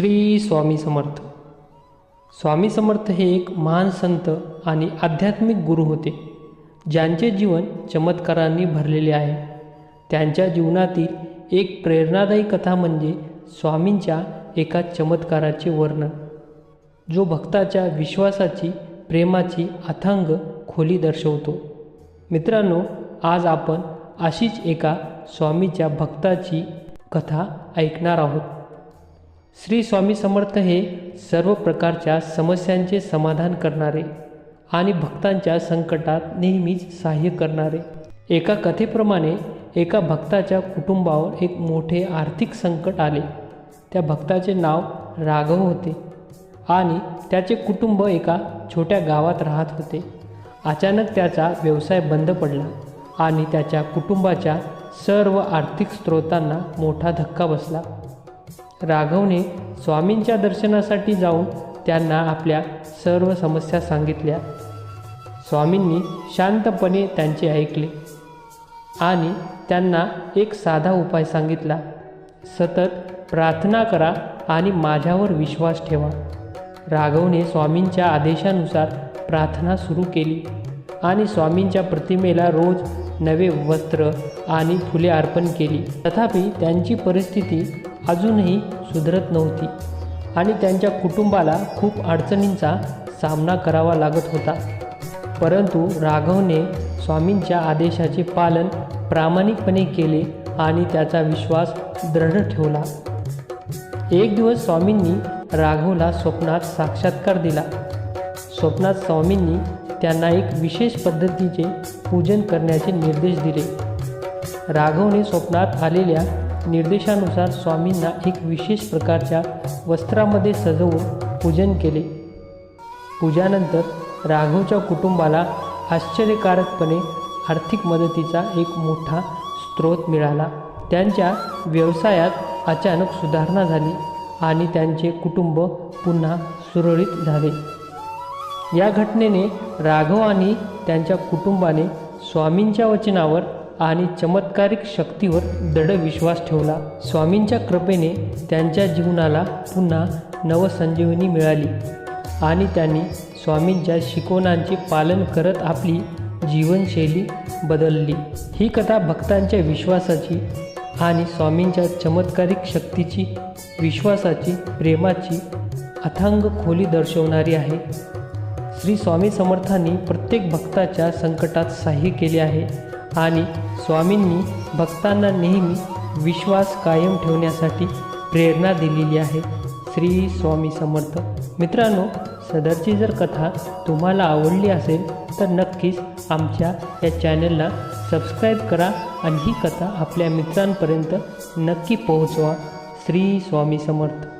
श्री स्वामी समर्थ. स्वामी समर्थ हे एक महान संत आणि आध्यात्मिक गुरु होते. ज्यांचे जीवन चमत्कारांनी भरलेले आहे. त्यांच्या जीवनातील एक प्रेरणादायी कथा म्हणजे स्वामींच्या एका चमत्काराचे वर्णन. जो भक्ताच्या विश्वासाची प्रेमाची अथांग खोली दर्शवतो. मित्रांनो आज आपण अशीच एका स्वामीच्या भक्ताची कथा ऐकणार आहोत. श्री स्वामी समर्थ हे सर्व प्रकारच्या समस्यांचे समाधान करणारे आणि भक्तांच्या संकटात नेहमीच सहाय्य करणारे. एका कथेप्रमाणे एका भक्ताच्या कुटुंबावर एक मोठे आर्थिक संकट आले. त्या भक्ताचे नाव राघव होते आणि त्याचे कुटुंब एका छोट्या गावात राहत होते. अचानक त्याचा व्यवसाय बंद पडला आणि त्याच्या कुटुंबाच्या सर्व आर्थिक स्रोतांना मोठा धक्का बसला. राघवने स्वामींच्या दर्शनासाठी जाऊन त्यांना आपल्या सर्व समस्या सांगितल्या. स्वामींनी शांतपणे त्यांचे ऐकले आणि त्यांना एक साधा उपाय सांगितला. सतत प्रार्थना करा आणि माझ्यावर विश्वास ठेवा. राघवने स्वामींच्या आदेशानुसार प्रार्थना सुरू केली आणि स्वामींच्या प्रतिमेला रोज नवे वस्त्र आणि फुले अर्पण केली. तथापि त्यांची परिस्थिती अजूनही सुधरत नव्हती आणि त्यांच्या कुटुंबाला खूप अडचणींचा सामना करावा लागत होता. परंतु राघवने स्वामींच्या आदेशाचे पालन प्रामाणिकपणे केले आणि त्याचा विश्वास दृढ ठेवला. एक दिवस स्वामींनी राघवला स्वप्नात साक्षात्कार दिला. स्वप्नात स्वामींनी त्यांना एक विशेष पद्धतीचे पूजन करण्याचे निर्देश दिले. राघवने स्वप्नात आलेल्या निर्देशानुसार स्वामींना एक विशेष प्रकारच्या वस्त्रामध्ये सजवून पूजन केले. पूजानंतर राघवच्या कुटुंबाला आश्चर्यकारकपणे आर्थिक मदतीचा एक मोठा स्रोत मिळाला. त्यांच्या व्यवसायात अचानक सुधारणा झाली आणि त्यांचे कुटुंब पुन्हा सुरळीत झाले. या घटनेने राघव आणि त्यांच्या कुटुंबाने स्वामींच्या वचनावर आणि चमत्कारिक शक्तीवर दृढ विश्वास ठेवला. स्वामींच्या कृपेने त्यांच्या जीवनाला पुन्हा नवसंजीवनी मिळाली आणि त्यांनी स्वामींच्या शिकवणांचे पालन करत आपली जीवनशैली बदलली. ही कथा भक्तांच्या विश्वासाची आणि स्वामींच्या चमत्कारिक शक्तीची विश्वासाची प्रेमाची अथांग खोली दर्शवणारी आहे. श्री स्वामी समर्थांनी प्रत्येक भक्ताच्या संकटात सहाय्य केले आहे आणि स्वामींनी भक्तांना नेहमी विश्वास कायम ठेवण्यासाठी प्रेरणा दिलेली आहे. श्री स्वामी समर्थ मित्रांनो सदरची जर कथा तुम्हाला आवडली असेल तर नक्कीच आमच्या या चॅनलला सबस्क्राईब करा आणि ही कथा आपल्या मित्रांपर्यंत नक्की पोहोचवा. श्री स्वामी समर्थ.